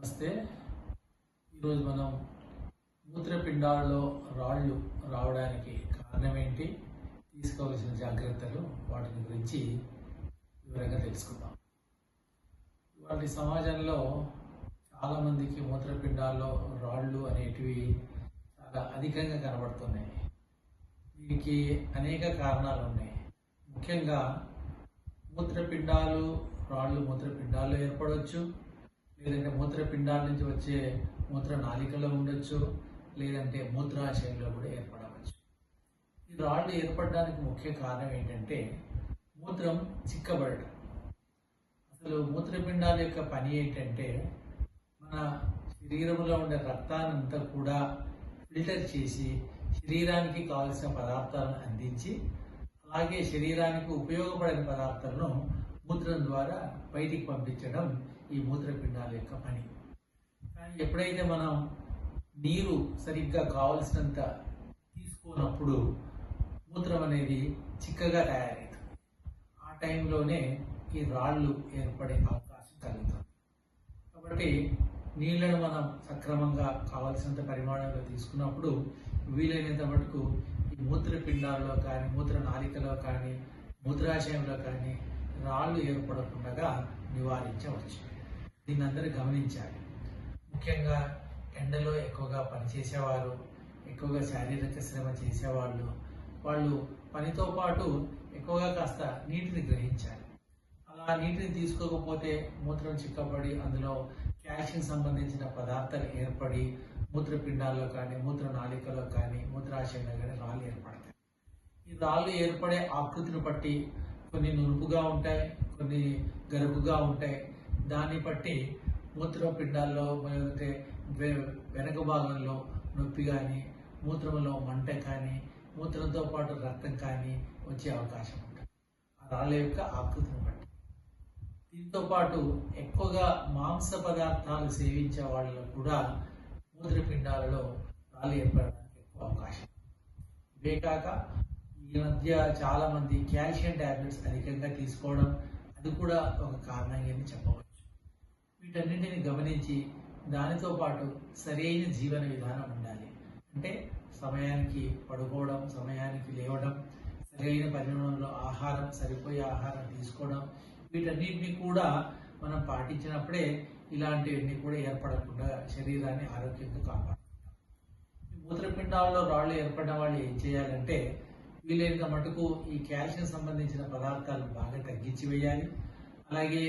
నమస్తే ఈరోజు మనం మూత్రపిండాల్లో రాళ్ళు రావడానికి కారణం ఏంటి తీసుకోవాల్సిన జాగ్రత్తలు వాటిని గురించి వివరంగా తెలుసుకుందాం. వాటి సమాజంలో చాలామందికి మూత్రపిండాల్లో రాళ్ళు అనేటివి చాలా అధికంగా కనబడుతున్నాయి. దీనికి అనేక కారణాలు ఉన్నాయి. ముఖ్యంగా మూత్రపిండాలు రాళ్ళు మూత్రపిండాల్లో ఏర్పడవచ్చు. లేదంటే మూత్రపిండాల నుంచి వచ్చే మూత్ర నాళికలో ఉండొచ్చు లేదంటే మూత్రాశయంలో కూడా ఏర్పడవచ్చు. ఈ రాళ్ళు ఏర్పడడానికి ముఖ్య కారణం ఏంటంటే మూత్రం చిక్కబడడం. అసలు మూత్రపిండాల యొక్క పని ఏంటంటే మన శరీరంలో ఉండే రక్తాన్నంతా కూడా ఫిల్టర్ చేసి శరీరానికి కావలసిన పదార్థాలను అందించి అలాగే శరీరానికి ఉపయోగపడిన పదార్థాలను మూత్రం ద్వారా బయటికి పంపించడం ఈ మూత్రపిండాల యొక్క పని. కానీ ఎప్పుడైతే మనం నీరు సరిగ్గా కావలసినంత తీసుకోనప్పుడు మూత్రం అనేది చిక్కగా తయారవుతుంది ఆ టైంలోనే ఈ రాళ్ళు ఏర్పడే అవకాశం కలుగుతుంది. కాబట్టి నీళ్ళను మనం సక్రమంగా కావలసినంత పరిమాణంలో తీసుకున్నప్పుడు వీలైనంత మటుకు ఈ మూత్రపిండాల్లో కానీ మూత్ర నాలికలో కానీ మూత్రాశయంలో కానీ రాళ్ళు ఏర్పడకుండా నివారించవచ్చు. దీన్ని అందరూ గమనించాలి. ముఖ్యంగా ఎండలో ఎక్కువగా పనిచేసేవారు ఎక్కువగా శారీరక శ్రమ చేసేవాళ్ళు వాళ్ళు పనితో పాటు ఎక్కువగా కాస్త నీటిని గ్రహించాలి. అలా నీటిని తీసుకోకపోతే మూత్రం చిక్కబడి అందులో క్యాల్షియం సంబంధించిన పదార్థాలు ఏర్పడి మూత్రపిండాల్లో కానీ మూత్ర నాళికలో కానీ మూత్రాశయంలో కానీ రాళ్ళు ఏర్పడతాయి. ఈ రాళ్ళు ఏర్పడే ఆకృతిని బట్టి కొన్ని నురుపుగా ఉంటాయి కొన్ని గరుకుగా ఉంటాయి. దాన్ని బట్టి మూత్రపిండాల్లో లేకపోతే వెనక భాగంలో నొప్పి కానీ మూత్రంలో మంట కానీ మూత్రంతో పాటు రక్తం కానీ వచ్చే అవకాశం ఉంటుంది. ఆ రాళ్ళ యొక్క ఆకృతిని బట్టి. దీంతో పాటు ఎక్కువగా మాంస పదార్థాలు సేవించే వాళ్ళలో కూడా మూత్రపిండాలలో రాళ్ళు ఏర్పడడానికి ఎక్కువ అవకాశం. ఇవే కాక ఈ మధ్య చాలా మంది కాల్షియం టాబ్లెట్స్ అధికంగా తీసుకోవడం అది కూడా ఒక కారణంగా చెప్పవచ్చు. వీటన్నింటిని గమనించి దానితో పాటు సరైన జీవన విధానం ఉండాలి. అంటే సమయానికి పడుకోవడం సమయానికి లేవడం సరైన పరిమాణంలో ఆహారం సరిపోయే ఆహారం తీసుకోవడం వీటన్నిటిని కూడా మనం పాటించినప్పుడే ఇలాంటివన్నీ కూడా ఏర్పడకుండా శరీరాన్ని ఆరోగ్యంగా కాపాడుకుంటాం. మూత్రపిండాల్లో రాళ్ళు ఏర్పడిన వాళ్ళు ఏం చేయాలంటే వీలైనంత మటుకు ఈ కాల్షియం సంబంధించిన పదార్థాలు బాగా తగ్గించి వేయాలి. అలాగే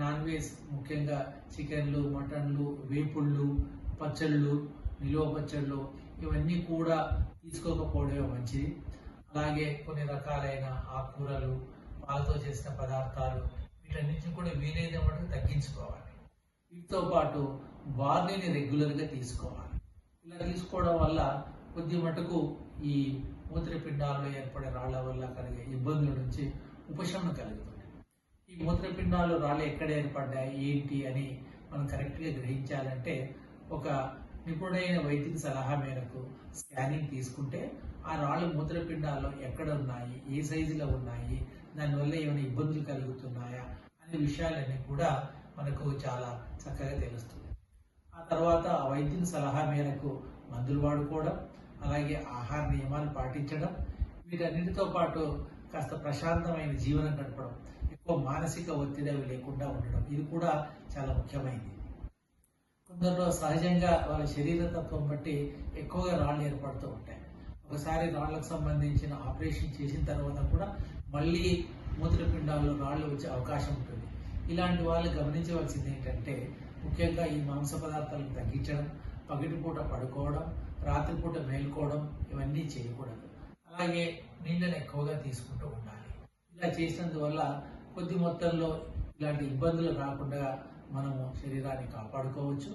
నాన్ వెజ్ ముఖ్యంగా చికెన్లు మటన్లు వేపుళ్ళు పచ్చళ్ళు నిలువ పచ్చళ్ళు ఇవన్నీ కూడా తీసుకోకపోవడమే మంచిది. అలాగే కొన్ని రకాలైన ఆకుకూరలు పాలతో చేసిన పదార్థాలు వీటన్నిటిని కూడా వీలైన మటుకు తగ్గించుకోవాలి. వీటితో పాటు బార్లీని రెగ్యులర్గా తీసుకోవాలి. ఇలా తీసుకోవడం వల్ల కొద్ది మటుకు ఈ మూత్రపిండాల్లో ఏర్పడే రాళ్ళ వల్ల కలిగే ఇబ్బందుల నుంచి ఉపశమనం కలుగుతుంది. ఈ మూత్రపిండాలు రాళ్ళు ఎక్కడ ఏర్పడ్డాయి ఏంటి అని మనం కరెక్ట్గా గ్రహించాలంటే ఒక నిపుణుడైన వైద్యుని సలహా మేరకు స్కానింగ్ తీసుకుంటే ఆ రాళ్ళు మూత్రపిండాల్లో ఎక్కడ ఉన్నాయి ఏ సైజులో ఉన్నాయి దానివల్ల ఏమైనా ఇబ్బందులు కలుగుతున్నాయా అనే విషయాలన్నీ కూడా మనకు చాలా చక్కగా తెలుస్తుంది. ఆ తర్వాత ఆ వైద్యుని సలహా మేరకు మందులు వాడుకోవడం అలాగే ఆహార నియమాలు పాటించడం వీటన్నిటితో పాటు కాస్త ప్రశాంతమైన జీవనం గడపడం ఎక్కువ మానసిక ఒత్తిడి అవి లేకుండా ఉండడం ఇది కూడా చాలా ముఖ్యమైనది. కొందరిలో సహజంగా వాళ్ళ శరీర తత్వం బట్టి ఎక్కువగా రాళ్ళు ఏర్పడుతూ ఉంటాయి. ఒకసారి రాళ్ళకు సంబంధించిన ఆపరేషన్ చేసిన తర్వాత కూడా మళ్ళీ మూత్రపిండాల్లో రాళ్ళు వచ్చే అవకాశం ఉంటుంది. ఇలాంటి వాళ్ళు గమనించవలసింది ఏంటంటే ముఖ్యంగా ఈ మాంస పదార్థాలను తగ్గించడం పగటిపూట పడుకోవడం రాత్రిపూట మేల్కోవడం ఇవన్నీ చేయకూడదు. అలాగే నీళ్ళని ఎక్కువగా తీసుకుంటూ ఉండాలి. ఇలా చేసినందువల్ల కొద్ది మొత్తంలో ఇలాంటి ఇబ్బందులు రాకుండా మనము శరీరాన్ని కాపాడుకోవచ్చు.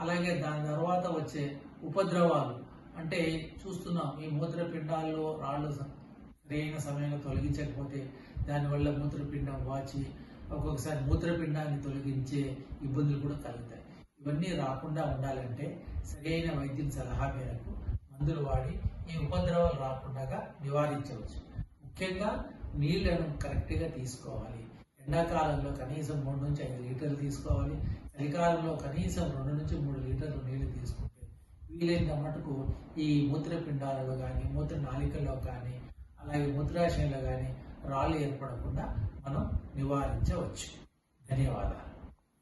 అలాగే దాని తర్వాత వచ్చే ఉపద్రవాలు అంటే చూస్తున్నాం ఈ మూత్రపిండాల్లో రాళ్ళు సరైన సమయంలో తొలగించకపోతే దానివల్ల మూత్రపిండం వాచి ఒక్కొక్కసారి మూత్రపిండాన్ని తొలగించే ఇబ్బందులు కూడా కలుగుతాయి. ఇవన్నీ రాకుండా ఉండాలంటే సరైన వైద్యుల సలహా మేరకు మందులు వాడి ఈ ఉపద్రవాలు రాకుండా నివారించవచ్చు. ముఖ్యంగా నీళ్ళను కరెక్ట్గా తీసుకోవాలి. ఎండాకాలంలో కనీసం మూడు నుంచి ఐదు లీటర్లు తీసుకోవాలి. చలికాలంలో కనీసం రెండు నుంచి మూడు లీటర్లు నీళ్ళు తీసుకుంటే వీలైనంత మటుకు ఈ మూత్రపిండాలలో కానీ మూత్ర నాళికల్లో కానీ అలాగే మూత్రాశయంలో కానీ రాళ్ళు ఏర్పడకుండా మనం నివారించవచ్చు. ధన్యవాదాలు.